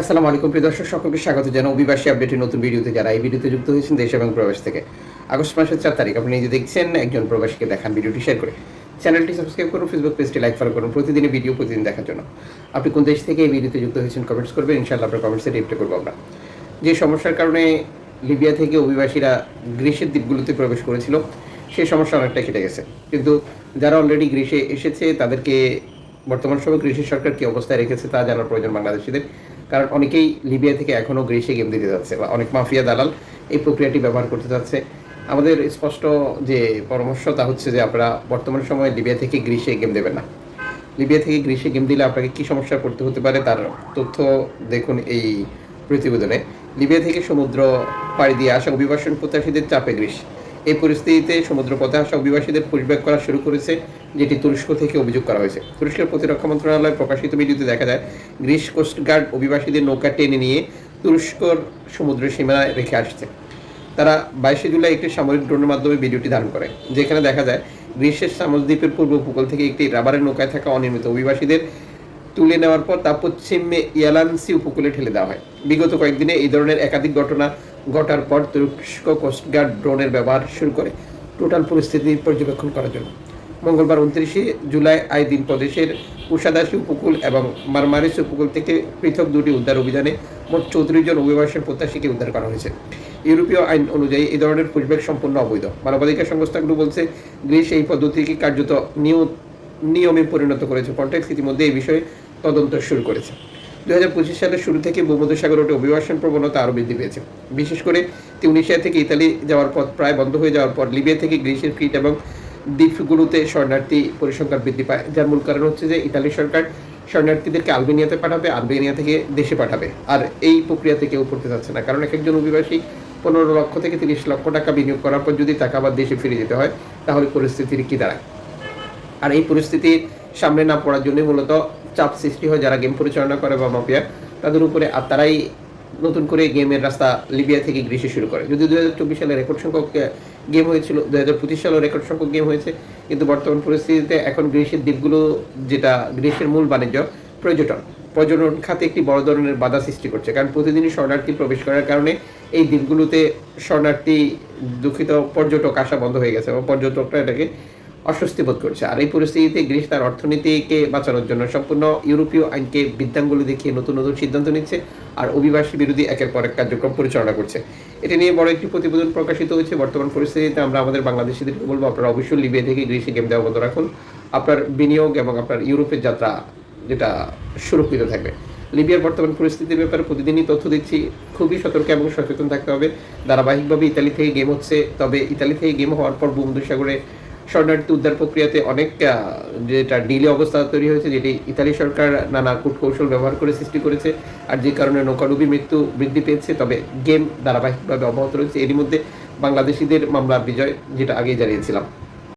আসসালামু আলাইকুম, প্রিয় দর্শক, সকলকে স্বাগত জানাই অভিবাসী আপডেটের নতুন ভিডিওতে। যারা এই ভিডিওতে যুক্ত হয়েছেন দেশ এবং প্রবাস থেকে, আগস্ট মাসের চার তারিখ, আপনি নিজে দেখছেন, একজন প্রবাসীকে দেখান ভিডিওটি শেয়ার করে। চ্যানেলটি সাবস্ক্রাইব করুন ফেসবুক পেজটি লাইক ফলো করুন, প্রতিদিনের ভিডিও, প্রতিদিন দেখার জন্য। আপনি কোন দেশ থেকে এই ভিডিওতে যুক্ত হয়েছেন কমেন্টস করবেন, ইনশাআল্লাহ আপনার কমেন্টসে রিপ্লাই করব আমরা। যে সমস্যার কারণে লিবিয়া থেকে অভিবাসীরা গ্রীসের দ্বীপগুলোতে প্রবেশ করেছিল সেই সমস্যা অনেকটা কেটে গেছে। কিন্তু যারা অলরেডি গ্রীসে এসেছে, তাদেরকে বর্তমান সময় গ্রীসের সরকার কি অবস্থায় রেখেছে, তা জানার প্রয়োজন বাংলাদেশিদের। কারণ অনেকেই লিবিয়া থেকে এখনও গ্রীসে গেম দিতে যাচ্ছে বা অনেক মাফিয়া দালাল এই প্রক্রিয়াটি ব্যবহার করতে যাচ্ছে। আমাদের স্পষ্ট যে পরামর্শ তা হচ্ছে যে আপনারা বর্তমান সময়ে লিবিয়া থেকে গ্রীসে গেম দেবেন না। লিবিয়া থেকে গ্রীসে গেম দিলে আপনাকে কী সমস্যা পড়তে হতে পারে তার তথ্য দেখুন এই প্রতিবেদনে। লিবিয়া থেকে সমুদ্র পাড়ি দিয়ে আসা অভিবাসন প্রত্যাশীদের চাপে গ্রীস। এই পরিস্থিতিতে সমুদ্র পথে আসা অভিবাসীদের পুশব্যাক করা শুরু করেছে, যেটি তুরস্ক থেকে অভিযোগ করা হয়েছে। তুরস্কের প্রতিরক্ষা মন্ত্রণালয় প্রকাশিত ভিডিওতে দেখা যায়, গ্রিস কোস্টগার্ড অভিবাসীদের নৌকা টেনে নিয়ে তুরস্কর সমুদ্র সীমানায় রেখে আসছে। তারা বাইশে জুলাই একটি সামরিক ড্রোনের মাধ্যমে ভিডিওটি ধারণ করে, যেখানে দেখা যায় গ্রীষ্মের সামুদ্বীপের পূর্ব উপকূল থেকে একটি রাবারের নৌকায় থাকা অনিয়মিত অভিবাসীদের তুলে নেওয়ার পর তা পশ্চিমে ইয়ালান্সি উপকূলে ঠেলে দেওয়া হয়। বিগত কয়েকদিনে এই ধরনের একাধিক ঘটনা ঘটার পর তুরস্ক কোস্টগার্ড ড্রোনের ব্যবহার শুরু করে। টোটাল পরিস্থিতি পর্যবেক্ষণ করার জন্য। মঙ্গলবার উনত্রিশে জুলাই আইদিন প্রদেশের কুষাদাসী উপকূল এবং মারমারিস উপকূল থেকে পৃথক দুটি উদ্ধার অভিযানে মোট চৌত্রিশ জন অভিবাসন প্রত্যাশীকে উদ্ধার করা হয়েছে। ইউরোপীয় আইন অনুযায়ী এই ধরনের পুশব্যাক সম্পূর্ণ অবৈধ। মানবাধিকার সংস্থাগুলো বলছে গ্রিস এই পদ্ধতিকে কার্যত নিয় নিয়মে পরিণত করেছে। ফন্টেক্স ইতিমধ্যে এই বিষয়ে তদন্ত শুরু করেছে। দু হাজার পঁচিশ সালের শুরু থেকে ভূমধ্যসাগর রোডে অভিবাসন প্রবণতা আরও বৃদ্ধি পেয়েছে। বিশেষ করে তিউনিশিয়া থেকে ইতালি যাওয়ার পথ প্রায় বন্ধ হয়ে যাওয়ার পর লিবিয়া থেকে গ্রিসের ক্রিট এবং দ্বীপগুলোতে শরণার্থী পরিসংখ্যান বৃদ্ধি পায়। যার মূল কারণ হচ্ছে যে ইতালি সরকার শরণার্থীদেরকে আলবেনিয়াতে পাঠাবে, আলবেনিয়া থেকে দেশে পাঠাবে। আর এই প্রক্রিয়াতে কেউ পড়তে চাচ্ছে না। কারণ এক একজন অভিবাসী পনেরো লক্ষ থেকে তিরিশ লক্ষ টাকা বিনিয়োগ করার পর যদি টাকা আবার দেশে ফিরে যেতে হয়, তাহলে পরিস্থিতির কী দাঁড়ায়? আর এই পরিস্থিতির সামনে না পড়ার জন্য মূলত চাপ সৃষ্টি হয় যারা গেম পরিচালনা করে বা মাফিয়া তাদের উপরে। আর তারাই নতুন করে গেমের রাস্তা লিবিয়া থেকে গ্রীষ্মে শুরু করে। যদি দু হাজার চব্বিশ সালে রেকর্ড সংখ্যক গেম হয়েছিল দু হাজার পঁচিশ সালেও রেকর্ড সংখ্যক গেম হয়েছে। কিন্তু বর্তমান পরিস্থিতিতে এখন গ্রীষ্মের দ্বীপগুলো যেটা গ্রীষ্মের মূল বাণিজ্য পর্যটন পর্যটন খাতে একটি বড় ধরনের বাধা সৃষ্টি করছে। কারণ প্রতিদিনই শরণার্থী প্রবেশ করার কারণে এই দ্বীপগুলোতে শরণার্থী দুঃখিত পর্যটক আসা বন্ধ হয়ে গেছে। এবং পর্যটকরা এটাকে অস্বস্তি বোধ করছে। আর এই পরিস্থিতিতে গ্রিস তার অর্থনীতিকে বাঁচানোর জন্য সম্পূর্ণ ইউরোপীয় আইনকে বিদ্যাঙ্গুলি দেখিয়ে নতুন নতুন সিদ্ধান্ত নিচ্ছে আর অভিবাসী বিরোধী একের পর এক কার্যক্রম পরিচালনা করছে। এটা নিয়ে বড় একটি প্রতিবেদন প্রকাশিত হয়েছে। বর্তমান পরিস্থিতিতে আমরা আমাদের বাংলাদেশিদেরকে বলব? আপনারা অবশ্যই লিবিয়া থেকে গ্রিসে গেম দেওয়া বন্ধ রাখুন। আপনার বিনিয়োগ এবং আপনার ইউরোপের যাত্রা যেটা সুরক্ষিত থাকবে। লিবিয়ার বর্তমান পরিস্থিতির ব্যাপারে প্রতিদিনই তথ্য দিচ্ছি। খুবই সতর্ক এবং সচেতন থাকতে হবে। ধারাবাহিকভাবে ইতালি থেকে গেম হচ্ছে। তবে ইতালি থেকে গেম হওয়ার পর ভূমধ্যসাগরে শরণার্থী উদ্ধার প্রক্রিয়াতে অনেক যেটা ডিলে অবস্থা তৈরি হয়েছে, যেটি ইতালি সরকার নানা কূটকৌশল ব্যবহার করে সৃষ্টি করেছে, আর যে কারণে নৌকাডুবি মৃত্যু বৃদ্ধি পেয়েছে, তবে গেম ধারাবাহিকভাবে অব্যাহত রয়েছে। এরই মধ্যে বাংলাদেশিদের মামলার বিজয়, যেটা আগেই জানিয়েছিলাম।